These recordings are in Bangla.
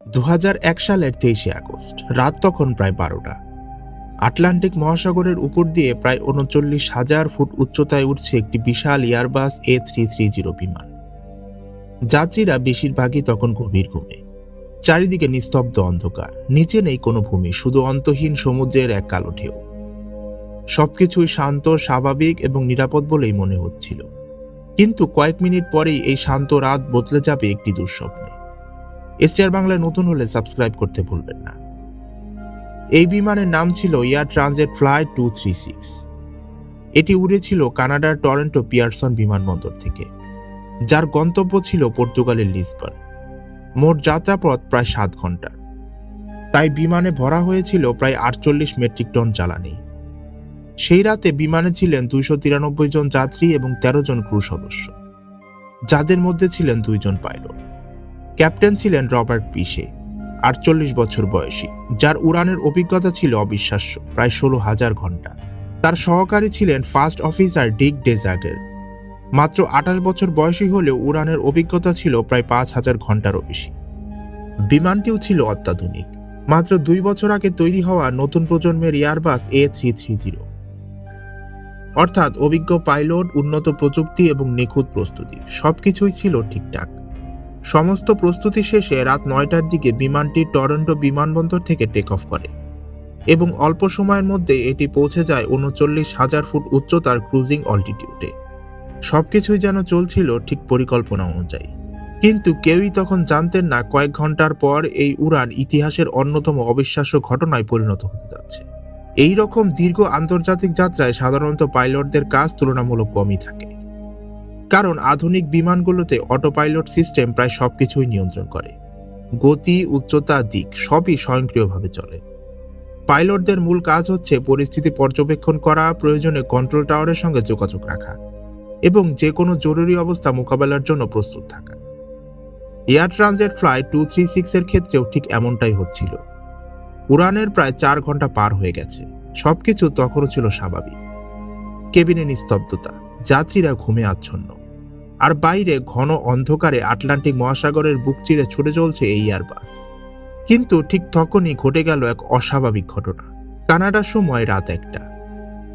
দু হাজার এক সালের তেইশে আগস্ট, রাত তখন প্রায় বারোটা। আটলান্টিক মহাসাগরের উপর দিয়ে প্রায় উনচল্লিশ হাজার ফুট উচ্চতায় উঠছে একটি বিশাল Airbus A three three zero বিমান। যাত্রীরা বেশিরভাগই তখন গভীর ঘুমে। চারিদিকে নিস্তব্ধ অন্ধকার, নিচে নেই কোনো ভূমি, শুধু অন্তহীন সমুদ্রের এক কালো ঢেউ। সবকিছুই শান্ত, স্বাভাবিক এবং নিরাপদ বলেই মনে হচ্ছিল। কিন্তু কয়েক মিনিট পরেই এই শান্ত রাত বদলে যাবে একটি দুঃস্বপ্নে। এসটিআর বাংলায় নতুন হলে সাবস্ক্রাইব করতে ভুলবেন না। এই বিমানের নাম ছিল Air Transit flight two three six. এটি উড়েছিল কানাডার টরেন্টো পিয়ারসন বিমানবন্দর থেকে, যার গন্তব্য ছিল পর্তুগালের লিসবন। মোট যাত্রাপথ প্রায় সাত ঘণ্টা। তাই বিমানে ভরা হয়েছিল প্রায় আটচল্লিশ মেট্রিক টন জ্বালানি। সেই রাতে বিমানে ছিলেন দুইশো তিরানব্বই জন যাত্রী এবং তেরো জন ক্রু সদস্য, যাদের মধ্যে ছিলেন দুইজন পাইলট। ক্যাপ্টেন ছিলেন রবার্ট পিশে, আটচল্লিশ বছর বয়সী, যার উড়ানের অভিজ্ঞতা ছিল অবিশ্বাস্য, প্রায় ষোলো হাজার ঘণ্টা। তার সহকারী ছিলেন ফার্স্ট অফিসার ডিক ডেজাগের। মাত্র আঠাশ বছর বয়সী হলেও উড়ানের অভিজ্ঞতা ছিল প্রায় পাঁচ হাজার ঘন্টারও বেশি। বিমানটিও ছিল অত্যাধুনিক। মাত্র দুই বছর আগে তৈরি হওয়া নতুন প্রজন্মের Airbus A three three zero অর্থাৎ অভিজ্ঞ পাইলট, উন্নত প্রযুক্তি এবং নিখুঁত প্রস্তুতি, সবকিছুই ছিল ঠিকঠাক। সমস্ত প্রস্তুতি শেষে রাত নয়টার দিকে বিমানটি টরন্টো বিমানবন্দর থেকে টেক অফ করে। এবং অল্প সময়ের মধ্যে এটি পৌঁছে যায় উনচল্লিশ হাজার ফুট উচ্চতার ক্রুজিং অল্টিটিউডে সব কিছুই যেন চলছিল ঠিক পরিকল্পনা অনুযায়ী। কিন্তু কেউই তখন জানতেন না কয়েক ঘণ্টার পর এই উড়ান ইতিহাসের অন্যতম অবিশ্বাস্য ঘটনায় পরিণত হতে যাচ্ছে। এই রকম দীর্ঘ আন্তর্জাতিক যাত্রায় সাধারণত পাইলটদের কাজ তুলনামূলক কমই থাকে। কারণ আধুনিক বিমানগুলোতে অটো পাইলট সিস্টেম প্রায় সবকিছুই নিয়ন্ত্রণ করে। গতি, উচ্চতা, দিক সবই স্বয়ংক্রিয়ভাবে চলে। পাইলটদের মূল কাজ হচ্ছে পরিস্থিতি পর্যবেক্ষণ করা, প্রয়োজনে কন্ট্রোল টাওয়ারের সঙ্গে যোগাযোগ রাখা এবং যে কোনো জরুরি অবস্থা মোকাবেলার জন্য প্রস্তুত থাকা। Air Transit flight two three সিক্সের ক্ষেত্রেও ঠিক এমনটাই হচ্ছিল। উড়ানের প্রায় চার ঘণ্টা পার হয়ে গেছে। সবকিছু তখনও ছিল স্বাভাবিক। কেবিনে নিস্তব্ধতা, যাত্রীরা ঘুমে আচ্ছন্ন। আর বাইরে ঘন অন্ধকারে আটলান্টিক মহাসাগরের বুক চিরে ছুটে চলছে এই এয়ারবাস কিন্তু ঠিক তখনই ঘটে গেল এক অস্বাভাবিক ঘটনা। কানাডার সময় রাত একটা।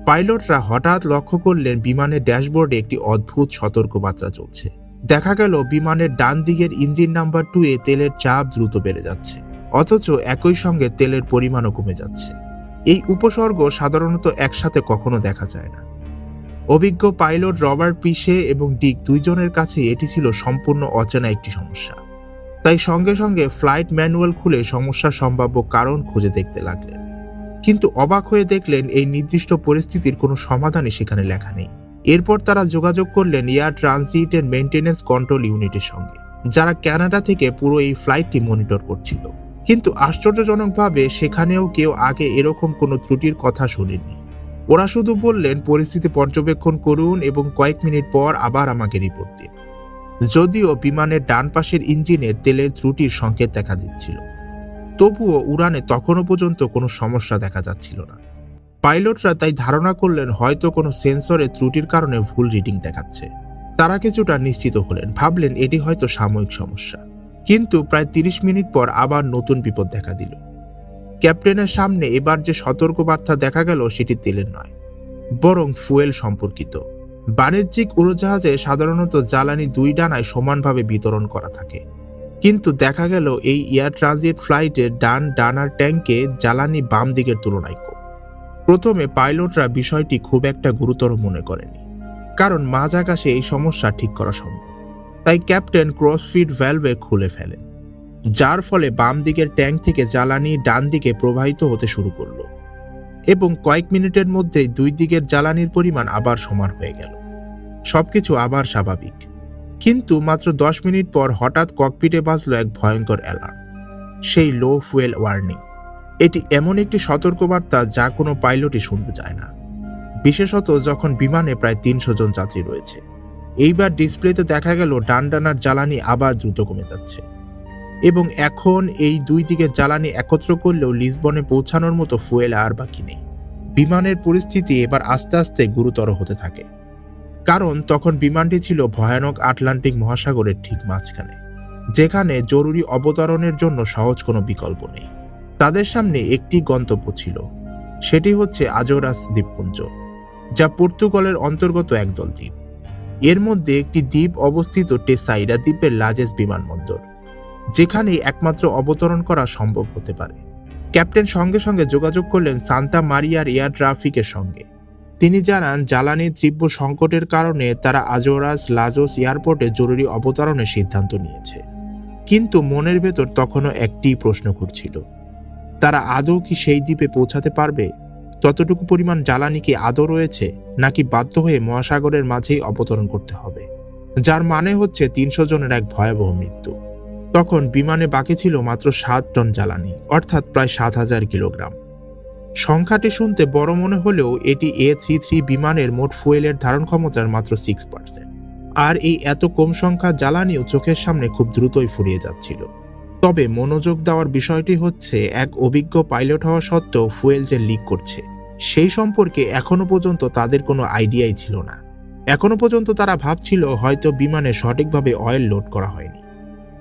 পাইলটরা হঠাৎ লক্ষ্য করলেন বিমানের ড্যাশবোর্ডে একটি অদ্ভুত সতর্ক সতর্কবার্তা চলছে। দেখা গেল বিমানের ডান দিকের ইঞ্জিন নাম্বার টু এ তেলের চাপ দ্রুত বেড়ে যাচ্ছে, অথচ একই সঙ্গে তেলের পরিমাণও কমে যাচ্ছে। এই উপসর্গ সাধারণত একসাথে কখনো দেখা যায় না। অভিজ্ঞ পাইলট রবার্ট পিসে এবং ডিক দুইজনের কাছে এটি ছিল সম্পূর্ণ অচেনা একটি সমস্যা। তাই সঙ্গে সঙ্গে ফ্লাইট ম্যানুয়াল খুলে সমস্যার সম্ভাব্য কারণ খুঁজে দেখতে লাগলেন। কিন্তু অবাক হয়ে দেখলেন এই নির্দিষ্ট পরিস্থিতির কোনো সমাধানই সেখানে লেখা নেই। এরপর তারা যোগাযোগ করলেন Air Transit and maintenance control ইউনিটের সঙ্গে, যারা ক্যানাডা থেকে পুরো এই ফ্লাইটটি মনিটর করছিল। কিন্তু আশ্চর্যজনকভাবে সেখানেও কেউ আগে এরকম কোনো ত্রুটির কথা শোনেননি। ওরা শুধু বললেন, পরিস্থিতি পর্যবেক্ষণ করুন এবং কয়েক মিনিট পর আবার আমাকে রিপোর্ট দিন। যদিও বিমানের ডান পাশের ইঞ্জিনে তেলের ত্রুটির সংকেত দেখা দিচ্ছিল। তবুও উড়ানে তখনও পর্যন্ত কোনো সমস্যা দেখা যাচ্ছিল না। পাইলটরা তাই ধারণা করলেন, হয়তো কোনো সেন্সরে ত্রুটির কারণে ভুল রিডিং দেখাচ্ছে। তারা কিছুটা নিশ্চিত হলেন, ভাবলেন এটি হয়তো সাময়িক সমস্যা। কিন্তু প্রায় তিরিশ মিনিট পর আবার নতুন বিপদ দেখা দিল। ক্যাপ্টেনের সামনে এবার যে সতর্কবার্তা দেখা গেল সেটি তেলের নয়, বরং ফুয়েল সম্পর্কিত। বাণিজ্যিক উড়োজাহাজে সাধারণত জ্বালানি দুই ডানায় সমানভাবে বিতরণ করা থাকে। কিন্তু দেখা গেল এই এয়ার ট্রানজিট ফ্লাইটের ডান ডানার ট্যাঙ্কে জ্বালানি বাম দিকের তুলনায় কম। প্রথমে পাইলটরা বিষয়টি খুব একটা গুরুতর মনে করেনি, কারণ মাঝ আকাশে এই সমস্যা ঠিক করা সম্ভব। তাই ক্যাপ্টেন ক্রসফিট ভ্যালভে খুলে ফেলেন। যার ফলে বাম দিকের ট্যাঙ্ক থেকে জ্বালানি ডান দিকে প্রবাহিত হতে শুরু করল এবং কয়েক মিনিটের মধ্যেই দুই দিকের জ্বালানির পরিমাণ আবার সমান হয়ে গেল। সবকিছু আবার স্বাভাবিক। কিন্তু মাত্র দশ মিনিট পর হঠাৎ ককপিটে বাজলো এক ভয়ঙ্কর অ্যালার্ম। সেই লো ফুয়েল ওয়ার্নিং। এটি এমন একটি সতর্কবার্তা যা কোনো পাইলটই শুনতে চায় না। বিশেষত যখন বিমানে প্রায় তিনশো জন যাত্রী রয়েছে। এইবার ডিসপ্লেতে দেখা গেল ডান ডানার জ্বালানি আবার দ্রুত কমে যাচ্ছে। এবং এখন এই দুই দিকে জ্বালানি একত্র করলেও লিসবনে পৌঁছানোর মতো ফুয়েল আর বাকি নেই। বিমানের পরিস্থিতি এবার আস্তে আস্তে গুরুতর হতে থাকে। কারণ তখন বিমানটি ছিল ভয়ানক আটলান্টিক মহাসাগরের ঠিক মাঝখানে, যেখানে জরুরি অবতরণের জন্য সহজ কোনো বিকল্প নেই। তাদের সামনে একটি গন্তব্য ছিল, সেটি হচ্ছে আজোরাস দ্বীপপুঞ্জ, যা পর্তুগালের অন্তর্গত একদল দ্বীপ। এর মধ্যে একটি দ্বীপ অবস্থিত টেসাইরা দ্বীপের লাজেস বিমানবন্দর। যেখানে একমাত্র অবতরণ করা সম্ভব হতে পারে। ক্যাপ্টেন সঙ্গে সঙ্গে যোগাযোগ করলেন সান্তা মারিয়ার এয়ার ট্রাফিকের সঙ্গে। তিনি জানান জ্বালানির তীব্র সংকটের কারণে তারা আজোরাস লাজোস এয়ারপোর্টে জরুরি অবতরণের সিদ্ধান্ত নিয়েছে। কিন্তু মনের ভেতর তখনও একটি প্রশ্ন ঘুরছিল। তারা আদৌ কি সেই দ্বীপে পৌঁছাতে পারবে? ততটুকু পরিমাণ জ্বালানি কি আদৌ রয়েছে, নাকি বাধ্য হয়ে মহাসাগরের মাঝেই অবতরণ করতে হবে? যার মানে হচ্ছে তিনশো জনের এক ভয়াবহ মৃত্যু। তখন বিমানে বাকি ছিল মাত্র সাত টন জ্বালানি, অর্থাৎ প্রায় সাত হাজার কিলোগ্রাম। সংখ্যাটি শুনতে বড় মনে হলেও এটি এ থ্রি থ্রি বিমানের মোট ফুয়েলের ধারণ ক্ষমতার মাত্র সিক্স পার্সেন্ট আর এই এত কম সংখ্যা জ্বালানিও চোখের সামনে খুব দ্রুতই ফুরিয়ে যাচ্ছিল। তবে মনোযোগ দেওয়ার বিষয়টি হচ্ছে, এক অভিজ্ঞ পাইলট হওয়া সত্ত্বেও ফুয়েল যে লিক করছে, সেই সম্পর্কে এখনও পর্যন্ত তাদের কোনো আইডিয়াই ছিল না। এখনও পর্যন্ত তারা ভাবছিল হয়তো বিমানে সঠিকভাবে অয়েল লোড করা হয়নি।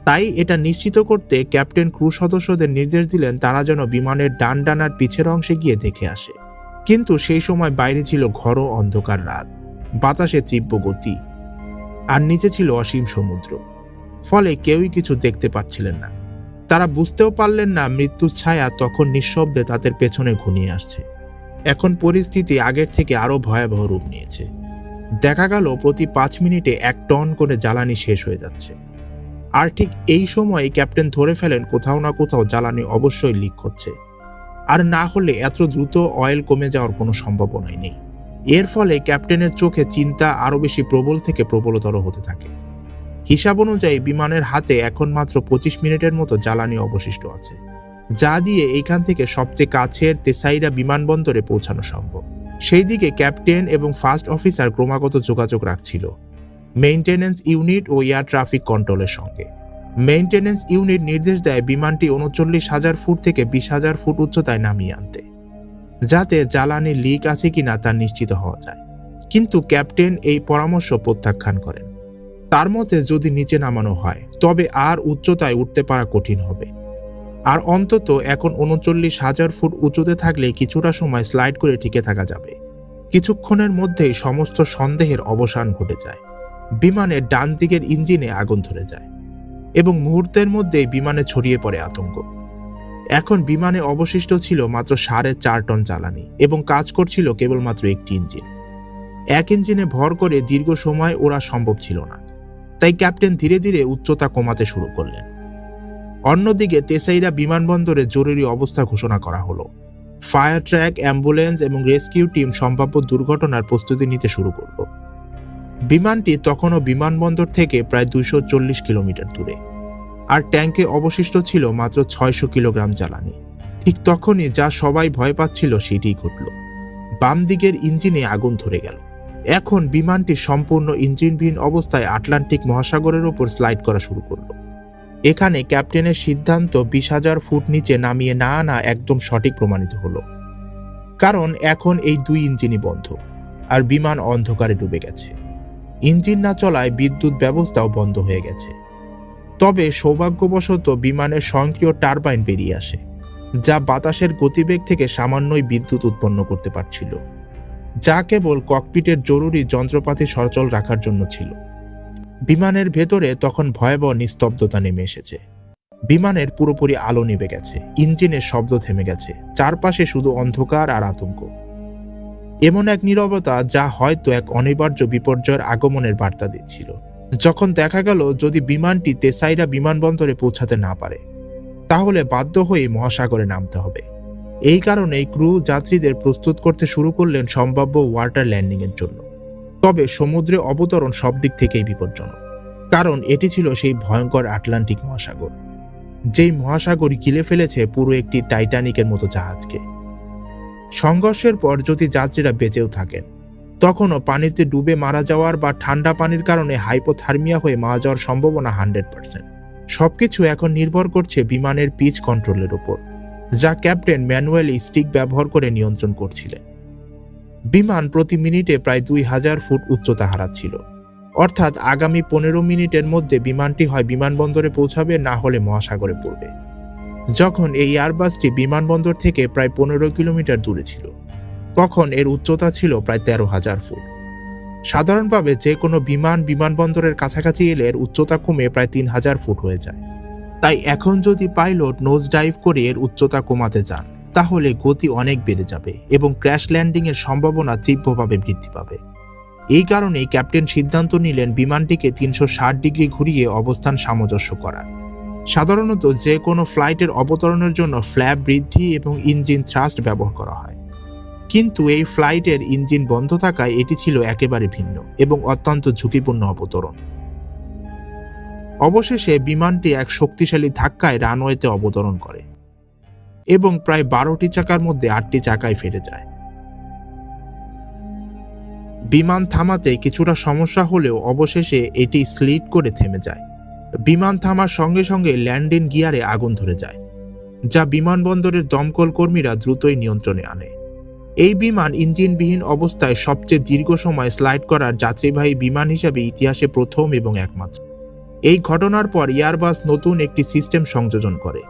তাই এটা নিশ্চিত করতে ক্যাপ্টেন ক্রু সদস্যদের নির্দেশ দিলেন তারা যেন বিমানের ডান ডানার পিছের অংশে গিয়ে দেখে আসে। কিন্তু সেই সময় বাইরে ছিল ঘর অন্ধকার রাত। বাতাসে তীব্র গতি। আর নিচে ছিল অসীম সমুদ্র। ফলে কেউই কিছু দেখতে পাচ্ছিলেন না। তারা বুঝতেও পারলেন না মৃত্যুর ছায়া তখন নিঃশব্দে তাদের পেছনে ঘনিয়ে আসছে। এখন পরিস্থিতি আগের থেকে আরও ভয়াবহ রূপ নিয়েছে। দেখা গেল প্রতি পাঁচ মিনিটে এক টন করে জ্বালানি শেষ হয়ে যাচ্ছে। আর ঠিক এই সময় ক্যাপ্টেন ধরে ফেলেন কোথাও না কোথাও জ্বালানি অবশ্যই লিক হচ্ছে। আর না হলে এত দ্রুত অয়েল কমে যাওয়ার কোনো সম্ভাবনাই নেই। এর ফলে ক্যাপ্টেনের চোখে চিন্তা আরও বেশি প্রবল থেকে প্রবলতর হতে থাকে। হিসাব অনুযায়ী বিমানের হাতে এখন মাত্র পঁচিশ মিনিটের মতো জ্বালানি অবশিষ্ট আছে, যা দিয়ে এইখান থেকে সবচেয়ে কাছের তেসাইরা বিমানবন্দরে পৌঁছানো সম্ভব। সেই দিকে ক্যাপ্টেন এবং ফার্স্ট অফিসার ক্রমাগত যোগাযোগ রাখছিল। মেইনটেনেন্স ইউনিট ও এয়ার ট্রাফিক কন্ট্রোলের সঙ্গে। মেইনটেনেন্স ইউনিট নির্দেশ দেয় বিমানটি উনচল্লিশ হাজার ফুট থেকে বিশ হাজার ফুট উচ্চতায় নামিয়ে আনতে, যাতে জ্বালানি লিক আছে কিনা তা নিশ্চিত হওয়া যায়। কিন্তু ক্যাপ্টেন এই পরামর্শ প্রত্যাখ্যান করেন। তার মতে, যদি নিচে নামানো হয়, তবে আর উচ্চতায় উঠতে পারা কঠিন হবে। আর অন্তত এখন উনচল্লিশ হাজার ফুট উঁচুতে থাকলে কিছুটা সময় স্লাইড করে টিকে থাকা যাবে। কিছুক্ষণের মধ্যেই সমস্ত সন্দেহের অবসান ঘটে যায়। বিমানের ডান দিকের ইঞ্জিনে আগুন ধরে যায় এবং মুহূর্তের মধ্যেই বিমানে ছড়িয়ে পড়ে আতঙ্ক। এখন বিমানে অবশিষ্ট ছিল মাত্র সাড়ে চার টন জ্বালানি এবং কাজ করছিল কেবলমাত্র একটি ইঞ্জিন। এক ইঞ্জিনে ভর করে দীর্ঘ সময় ওরা সম্ভব ছিল না। তাই ক্যাপ্টেন ধীরে ধীরে উচ্চতা কমাতে শুরু করলেন। অন্যদিকে তেসাইরা বিমানবন্দরে জরুরি অবস্থা ঘোষণা করা হলো। ফায়ার ট্র্যাক, অ্যাম্বুলেন্স এবং রেস্কিউ টিম সম্ভাব্য দুর্ঘটনার প্রস্তুতি নিতে শুরু করল। বিমানটি তখনও বিমানবন্দর থেকে প্রায় চল্লিশ কিলোমিটার দূরে। আর ট্যাঙ্কে অবশিষ্ট ছিল মাত্র ছয়শো কিলোগ্রাম জ্বালানি। ঠিক তখনই যা সবাই ভয় পাচ্ছিল সেটিই ঘটল। বাম দিকের ইঞ্জিনে আগুন ধরে গেল। এখন বিমানটি সম্পূর্ণ ইঞ্জিনবিহীন অবস্থায় আটলান্টিক মহাসাগরের ওপর স্লাইড করা শুরু করল। এখানে ক্যাপ্টেনের সিদ্ধান্ত বিশ হাজার ফুট নিচে নামিয়ে না আনা একদম সঠিক প্রমাণিত হলো। কারণ এখন এই দুই ইঞ্জিনই বন্ধ, আর বিমান অন্ধকারে ডুবে গেছে। ইঞ্জিন না চলায় বিদ্যুৎ ব্যবস্থাও বন্ধ হয়ে গেছে। তবে সৌভাগ্যবশত বিমানের স্বয়ংক্রিয় টারবাইন বেরিয়ে আসে, যা বাতাসের গতিবেগ থেকে সামান্যই বিদ্যুৎ উৎপন্ন করতে পারছিল, যা কেবল ককপিটের জরুরি যন্ত্রপাতি সচল রাখার জন্য ছিল। বিমানের ভেতরে তখন ভয়াবহ নিস্তব্ধতা নেমে এসেছে। বিমানের পুরোপুরি আলো নিভে গেছে, ইঞ্জিনের শব্দ থেমে গেছে, চারপাশে শুধু অন্ধকার আর আতঙ্ক। এমন এক নীরবতা যা হয়তো এক অনিবার্য বিপর্যয়ের আগমনের বার্তা দিচ্ছিল। যখন দেখা গেল যদি বিমানটি তেসাইরা বিমানবন্দরে পৌঁছাতে না পারে, তাহলে বাধ্য হয়ে মহাসাগরে নামতে হবে। এই কারণেই ক্রু যাত্রীদের প্রস্তুত করতে শুরু করলেন সম্ভাব্য ওয়াটার ল্যান্ডিংয়ের জন্য। তবে সমুদ্রে অবতরণ সব দিক থেকেই বিপজ্জনক, কারণ এটি ছিল সেই ভয়ঙ্কর আটলান্টিক মহাসাগর, যেই মহাসাগর গিলে ফেলেছে পুরো একটি টাইটানিকের মতো জাহাজকে। সংঘর্ষের পর যদি যাত্রীরা বেঁচেও থাকেন, তখনও পানিতে ডুবে মারা যাওয়ার বা ঠান্ডা পানির কারণে হাইপোথার্মিয়া হয়ে মারা যাওয়ার সম্ভাবনা হান্ড্রেড পার্সেন্ট। সবকিছু এখন নির্ভর করছে বিমানের পিচ কন্ট্রোলের উপর, যা ক্যাপ্টেন ম্যানুয়ালি স্টিক ব্যবহার করে নিয়ন্ত্রণ করছিলেন। বিমান প্রতি মিনিটে প্রায় দুই হাজার ফুট উচ্চতা হারাচ্ছিল। অর্থাৎ আগামী পনেরো মিনিটের মধ্যে বিমানটি হয় বিমানবন্দরে পৌঁছাবে, না হলে মহাসাগরে পড়বে। যখন এই এয়ারবাসটি বিমানবন্দর থেকে প্রায় পনেরো কিলোমিটার দূরে ছিল, তখন এর উচ্চতা ছিল প্রায় তেরো হাজার ফুট। সাধারণভাবে যে কোনো বিমান বিমানবন্দরের কাছাকাছি এলে এর উচ্চতা কমে প্রায় তিন হাজার ফুট হয়ে যায়। তাই এখন যদি পাইলট নোজ ডাইভ করে এর উচ্চতা কমাতে চান, তাহলে গতি অনেক বেড়ে যাবে এবং ক্র্যাশ ল্যান্ডিং এর সম্ভাবনা তীব্রভাবে বৃদ্ধি পাবে। এই কারণেই ক্যাপ্টেন সিদ্ধান্ত নিলেন বিমানটিকে তিনশো ষাট ডিগ্রি ঘুরিয়ে অবস্থান সামঞ্জস্য করার। সাধারণত যে কোনো ফ্লাইটের অবতরণের জন্য ফ্ল্যাপ বৃদ্ধি এবং ইঞ্জিন থ্রাস্ট ব্যবহার করা হয়। কিন্তু এই ফ্লাইটের ইঞ্জিন বন্ধ থাকায় এটি ছিল একেবারে ভিন্ন এবং অত্যন্ত ঝুঁকিপূর্ণ অবতরণ। অবশেষে বিমানটি এক শক্তিশালী ধাক্কায় রানওয়েতে অবতরণ করে এবং প্রায় বারোটি চাকার মধ্যে আটটি চাকায় ফেটে যায়। বিমান থামাতে কিছুটা সমস্যা হলেও অবশেষে এটি স্লিট করে থেমে যায়। বিমান থামার সঙ্গে সঙ্গে ল্যান্ডিং গিয়ারে আগুন ধরে যায়, যা বিমানবন্দরের দমকল কর্মীরা দ্রুতই নিয়ন্ত্রণে আনে। এই বিমান ইঞ্জিনবিহীন অবস্থায় সবচেয়ে দীর্ঘ সময় স্লাইড করার যাত্রীবাহী বিমান হিসাবে ইতিহাসে প্রথম এবং একমাত্র। এই ঘটনার পর এয়ারবাস নতুন একটি সিস্টেম সংযোজন করে,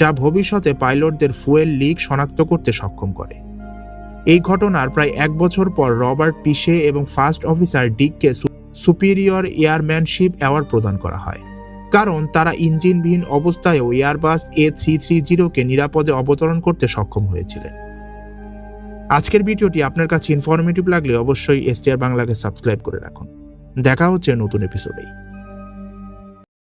যা ভবিষ্যতে পাইলটদের ফুয়েল লিক শনাক্ত করতে সক্ষম করে। এই ঘটনার প্রায় এক বছর পর রবার্ট পিশে এবং ফার্স্ট অফিসার ডিককে সুপিরিয়র এয়ারম্যানশিপ অ্যাওয়ার্ড প্রদান করা হয়। কারণ তারা ইঞ্জিনবিহীন অবস্থায়ও এয়ারবাস এ থ্রি থ্রি জিরোকে নিরাপদে অবতরণ করতে সক্ষম হয়েছিলেন। আজকের ভিডিওটি আপনার কাছে ইনফরমেটিভ লাগলে অবশ্যই এসটিআর বাংলাকে সাবস্ক্রাইব করে রাখুন। দেখা হচ্ছে নতুন এপিসোডেই